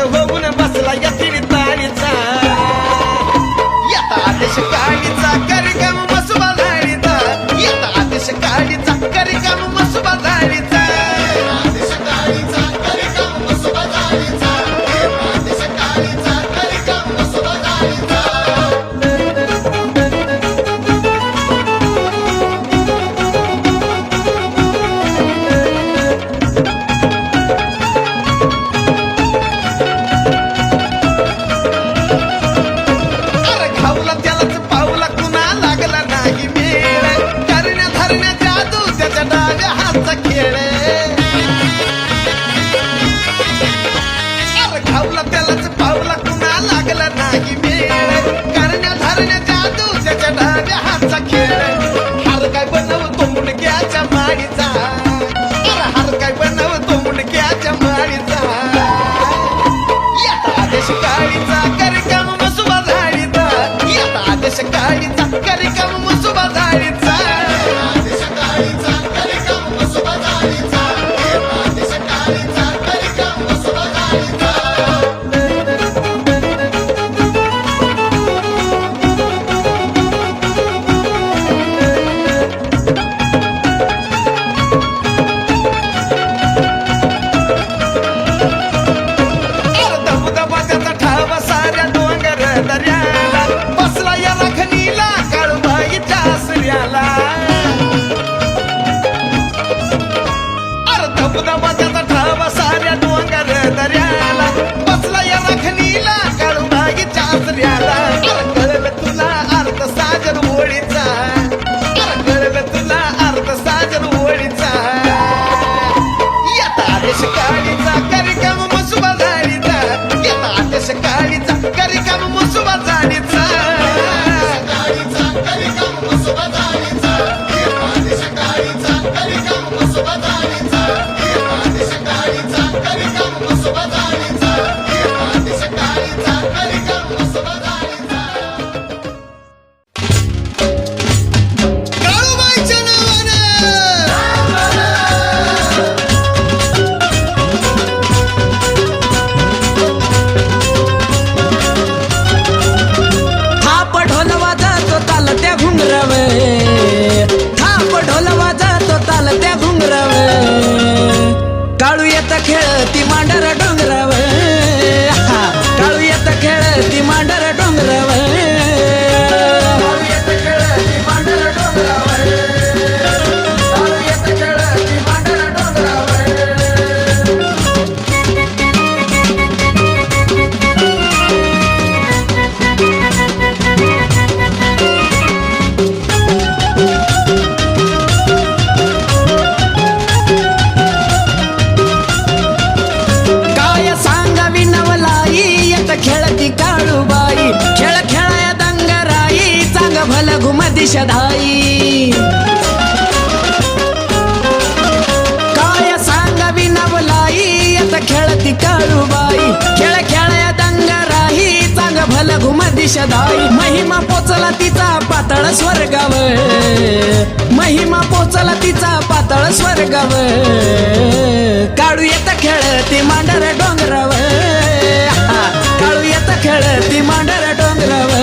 Hogan and विषधाई काय सांगावी नवलाई आता खेळती काळूबाई खेळ खेळया दंग राही चांग भल घुम दिशधाई महिमा पोचला तिचा पातळ स्वर्गाव महिमा पोचला तिचा पातळ स्वर्गावर काढू येत खेळती मांडर डोंगरावर काढू येत खेळती मांडर डोंगरावर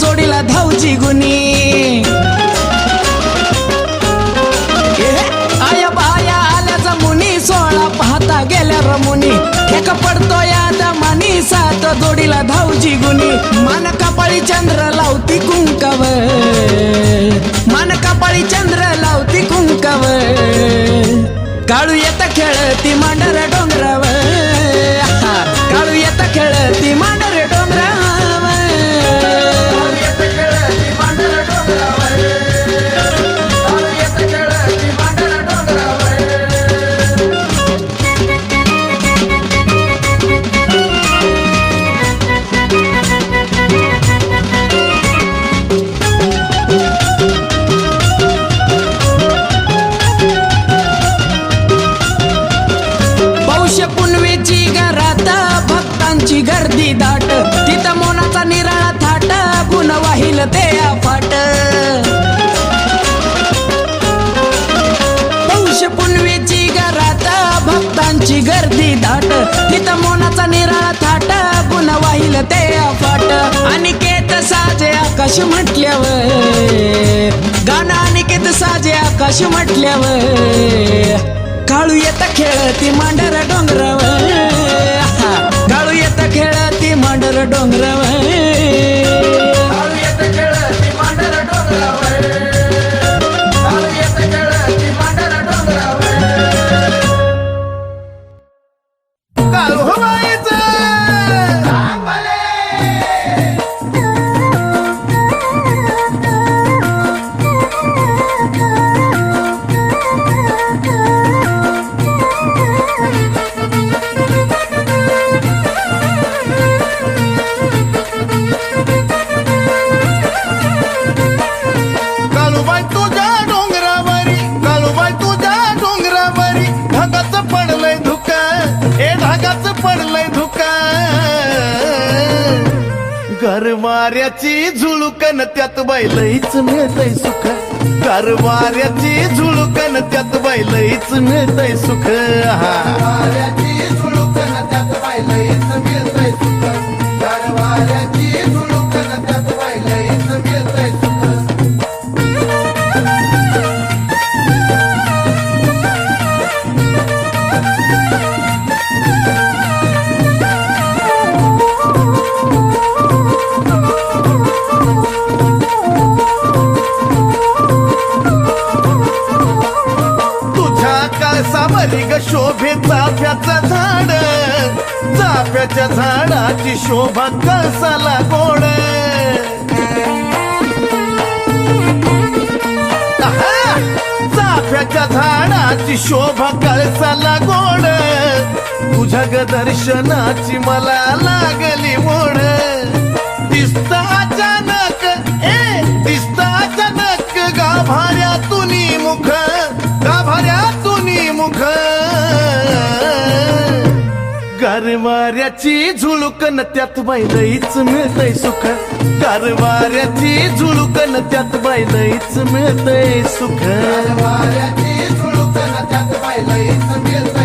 जोडीला धावची गुनी आया बाया आल्याचा मुनी सोळा पाहता गेल्या रमुनी. एक पडतो या मनी सात जोडीला धावची गुनी मान कपाळी चंद्र लावती कुंकव मान कपाळी चंद्र लावती कुंकव काळू येता खेळती मांडर डोंग दाट. तिथं मोनाचा निराळा थाट. गुण वाहिल ते अफाट. अनिकेत साजे आकाश म्हटल्यावर. गाणं अनिकेत साजे आकाश म्हटल्यावर. काळू येता खेळती मांडर डोंगरावर. काळू येता खेळती मांडर डोंगरावर. काळूबाईचं काळूबाई मिळतय सुख. कारवाऱ्याची झुळुकन त्यात बैलईच मिळतय सुख. दर्शनाची मला लागली ओढ. दिसता अचानक ए दिसता अचानक गाभाऱ्यातून मुख गाभाऱ्यातून मुख. गरवाऱ्याची झुळुकन त्यात बैलईच मिळतय सुख. गरवाऱ्याची झुळुकन त्यात बैलईच मिळतय सुख. गरवाऱ्याची झुळुकन त्यात बैलईच मिळतय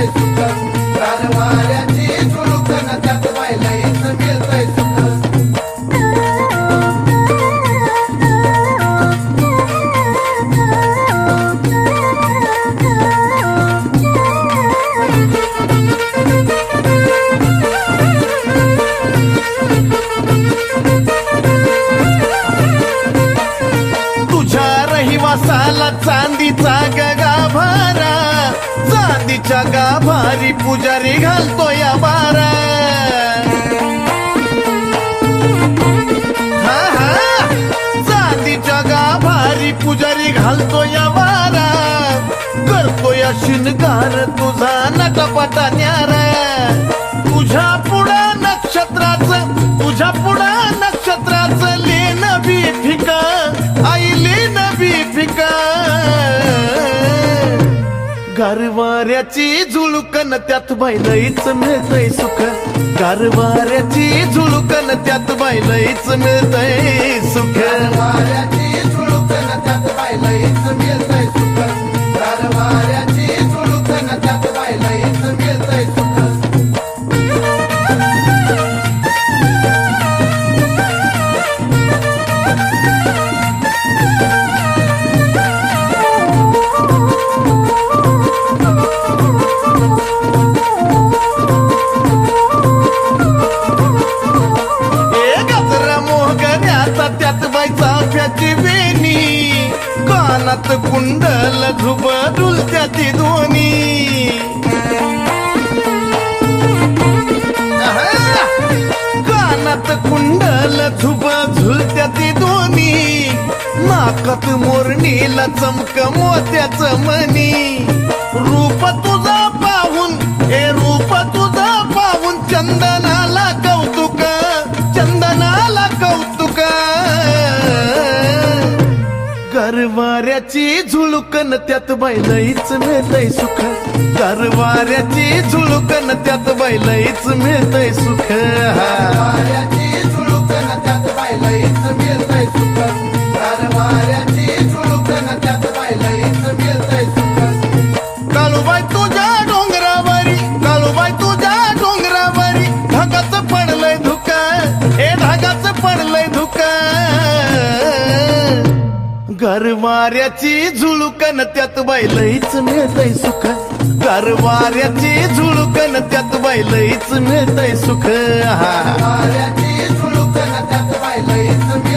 पुजारी घालतो या बारा हा। हा चांदीच्या गाभारी पुजारी घालतो या बारा करतो या शिनगार तुझा नटपटा न्यारा गारवाऱ्याची झुळुकन त्यात बैलहीच मिळतय सुख. गारवाऱ्याची झुळुकन त्यात बैलहीच मिळतय सुख. गारवाऱ्याची झुळुकन त्यात बैलहीच मिळतय सुख. हातात कुंडल झुब ती दोन्ही कानात कुंडल झुब झुलत्याची दोन्ही नाकात मोरणीला चमक मोत्याच मनी. रूप तुझा पाहून हे रूप तुझा पाहून चंदना. वाऱ्याची झुळुकन त्यात बैलईच मिळतय सुख. तर वाऱ्याची झुळुकन त्यात बैलईच मिळतय सुख. वाऱ्याची झुळुकन त्यात बैलईच मिळतय सुख. गार वाऱ्याची न त्यात बैलईच मिळतय सुख. हा. वाऱ्याची झुळुकन त्यात बैलईच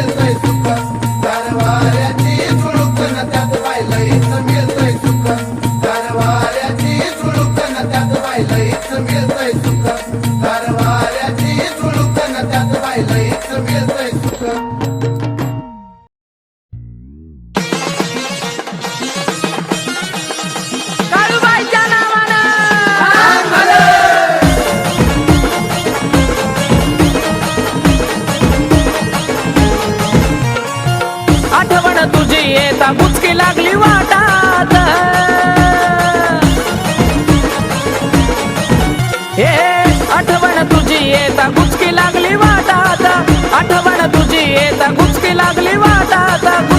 da da da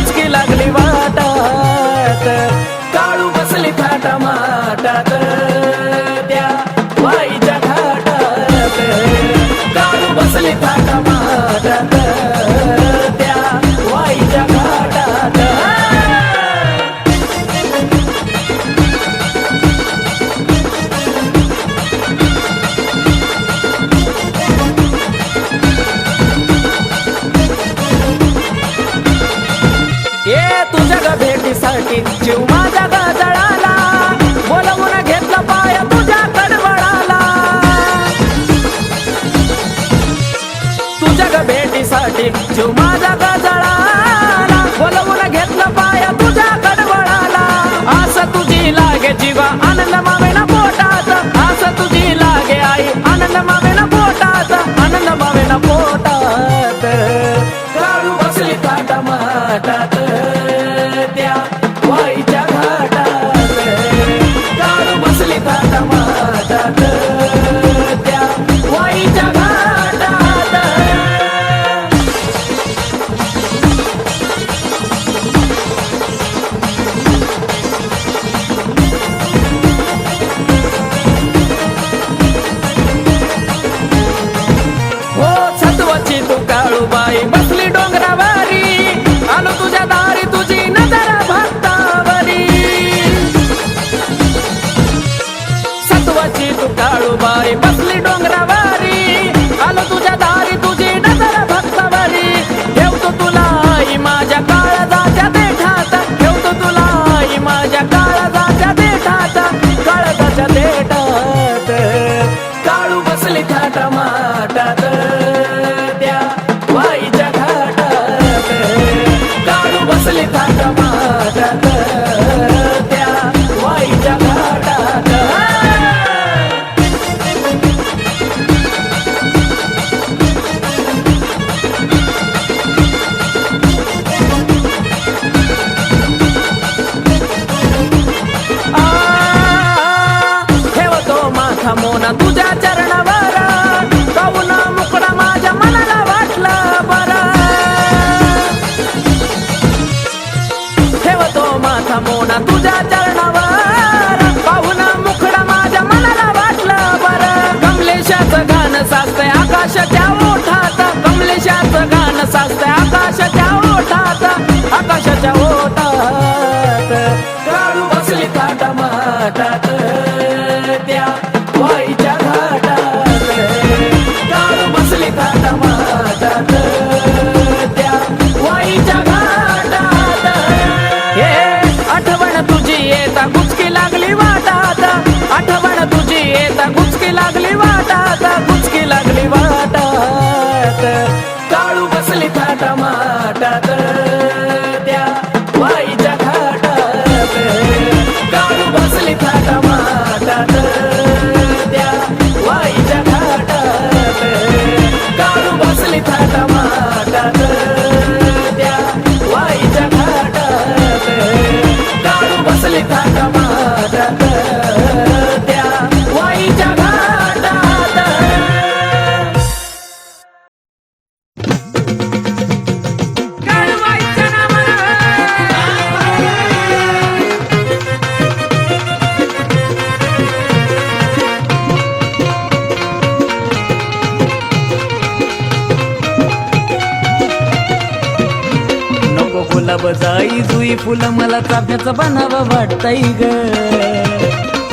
मला चाफ्याचं बनावं वाटतंय ग.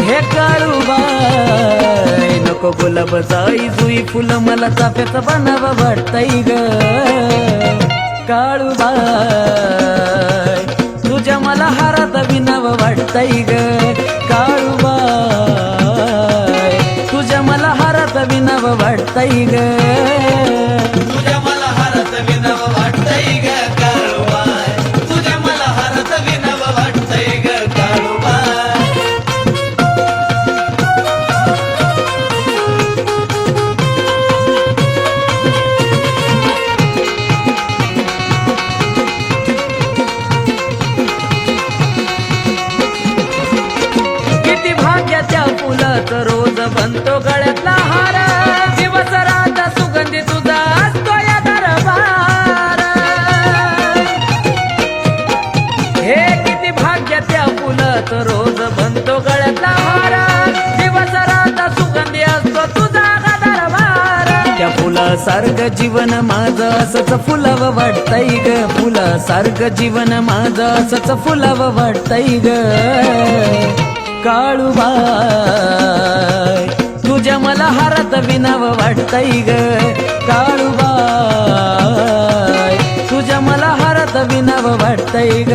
हे काळूबाई नको गुलाब जाई जुई फुलं मला चाफ्याचं बनावं वाटतय ग. काळूबाई तुझ्या मला हारात विनावं वाटतंय ग. काळूबाई तुझ्या मला हारात विनावं वाटतय ग. तुझ्या मला हारात विनव त्या जीवन माझं असंच फुलावं वाटतंय ग. फुलासारखं जीवन माझं असंच फुलावं वाटतंय ग. काळूबा तुझ्या मला हारात विनावं वाटतंय ग. काळूबाई तुझ्या मला हारात विनावं वाटतंय ग.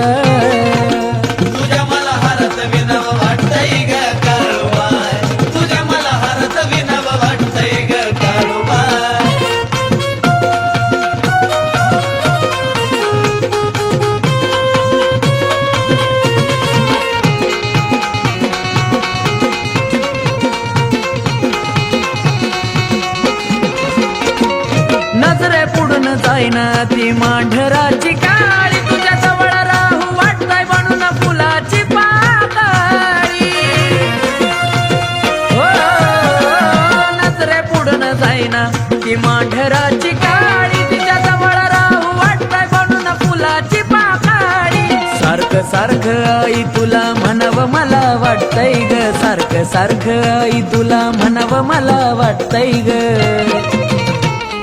सारखं सारखं आई तुला म्हणावं मला वाटतंय ग. सारखं सारखं आई तुला म्हणावं मला वाटतंय ग.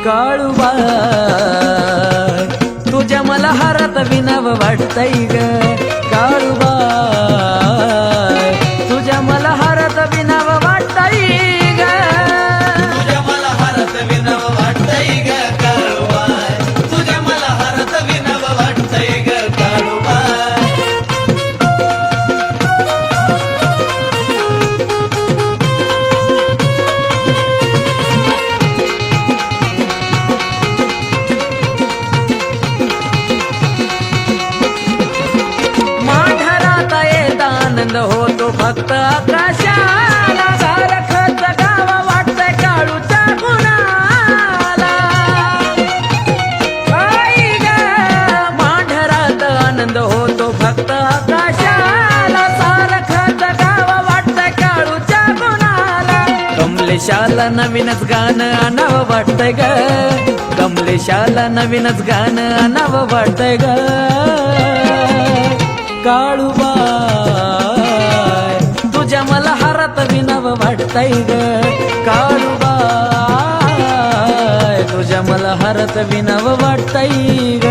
काळूबाई तुझ्या मला हारात विनावं वाटतंय ग. काळूबाई कमलेशाला नवीनच गाणं आणावं वाटतंय ग. कमलेशाला नवीनच गाणं आणावं वाटतंय ग. काळूबाय तुझ्या मला हारात विनावं वाटतंय ग. काळूबाय तुझ्या मला हारात विनावं वाटतंय ग.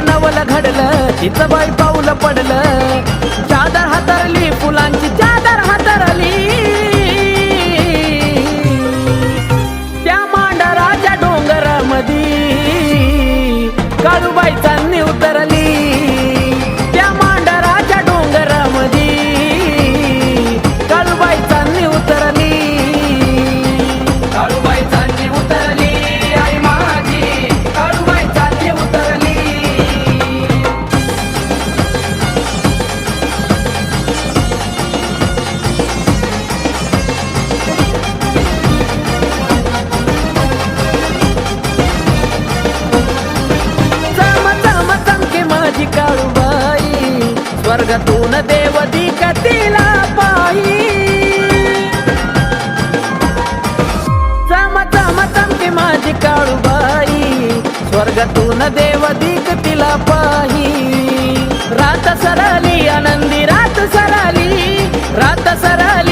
नवल घडलं. तिचं बाई स्वर्गातून देव दिला पायी. चम चम चमकी माझी काळूबाई स्वर्गातून देव तिला पाही रात सरली आनंदी रात सरली रात सरली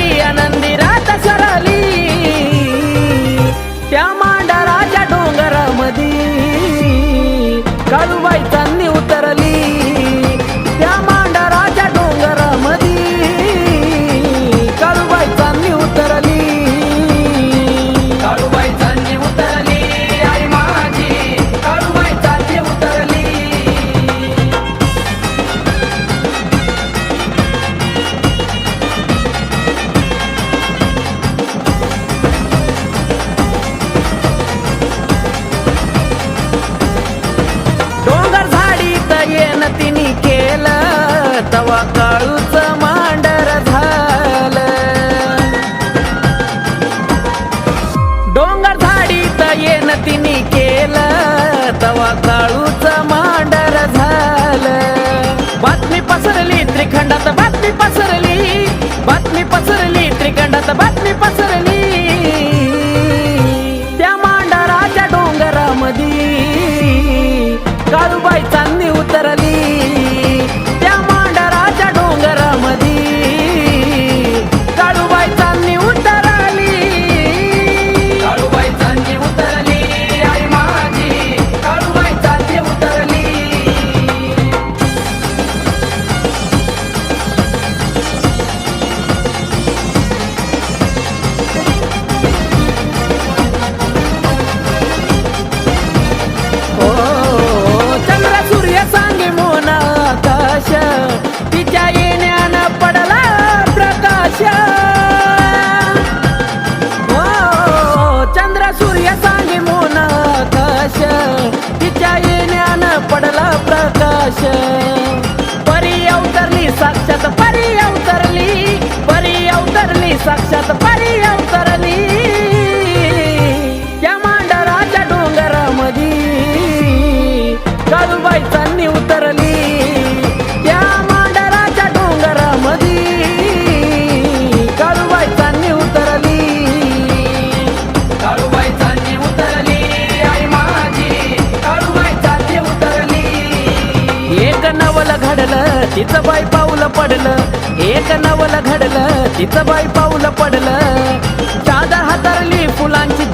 पडलं एक नवल घडलं तिचं बाई पाऊल पडलं. चादर हातरली फुलांची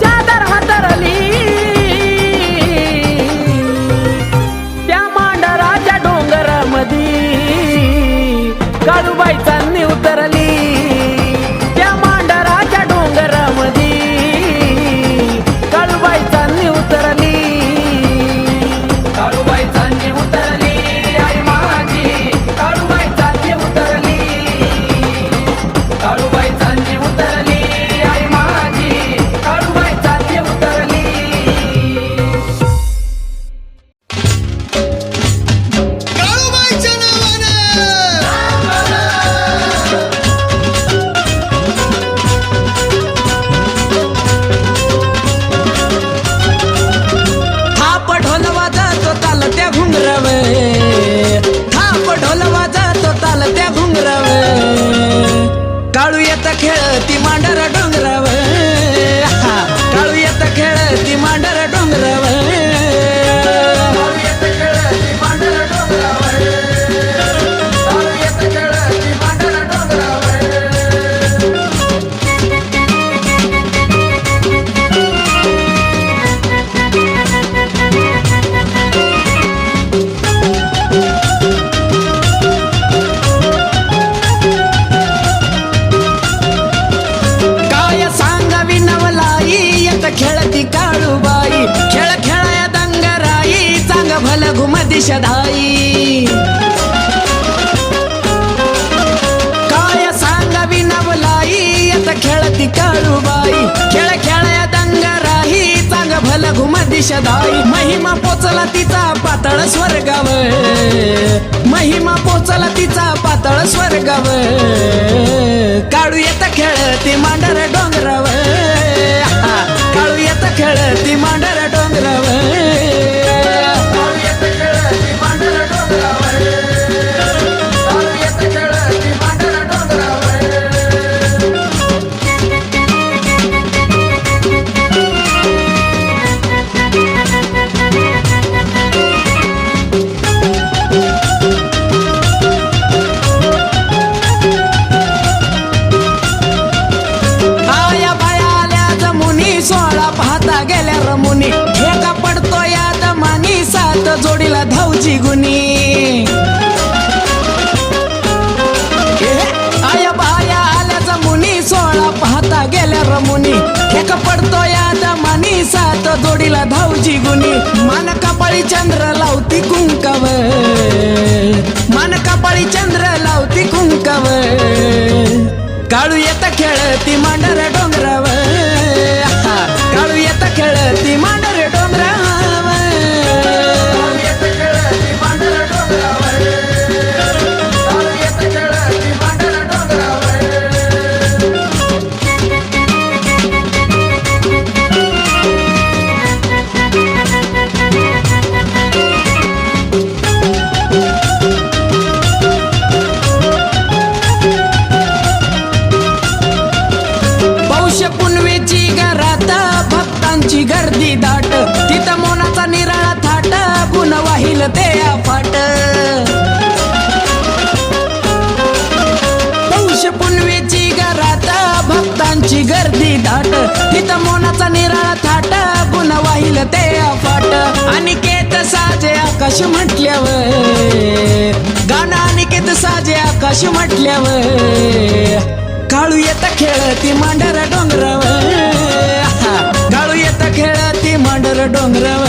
खेळती काळूबाई. खेळ खेळाया दंगराई चांग भल घुम शधाई. काय सांगावी नवलाई आता खेळती काळूबाई. खेळ खेळाया दंगराई चांग भल घुम शधाई. महिमा पोचला तिचा पातळ स्वर्गाव महिमा पोचला तिचा पातळ स्वर्गाव काढू येत खेळती मांडर डोंगरावर. மண்டலத்தி மண்டல माझ्या जोडीला धावची गुणी. आया बाया आल्याचा मुनी सोळा पाहता गेल्या रमुनी. एक पडतो याचा मनी सात जोडीला धावची गुणी. मान कपाळी चंद्र लावती कुंकव मान कपाळी चंद्र लावती कुंकव काळू येता खेळती मांडर डोंग अनिकेत साजे आकाश म्हटल्यावर. गाणं अनिकेत साजे आकाश म्हटल्यावर. काळू येता खेळती मांडर डोंगराव काळू येता खेळती मांडर डोंगराव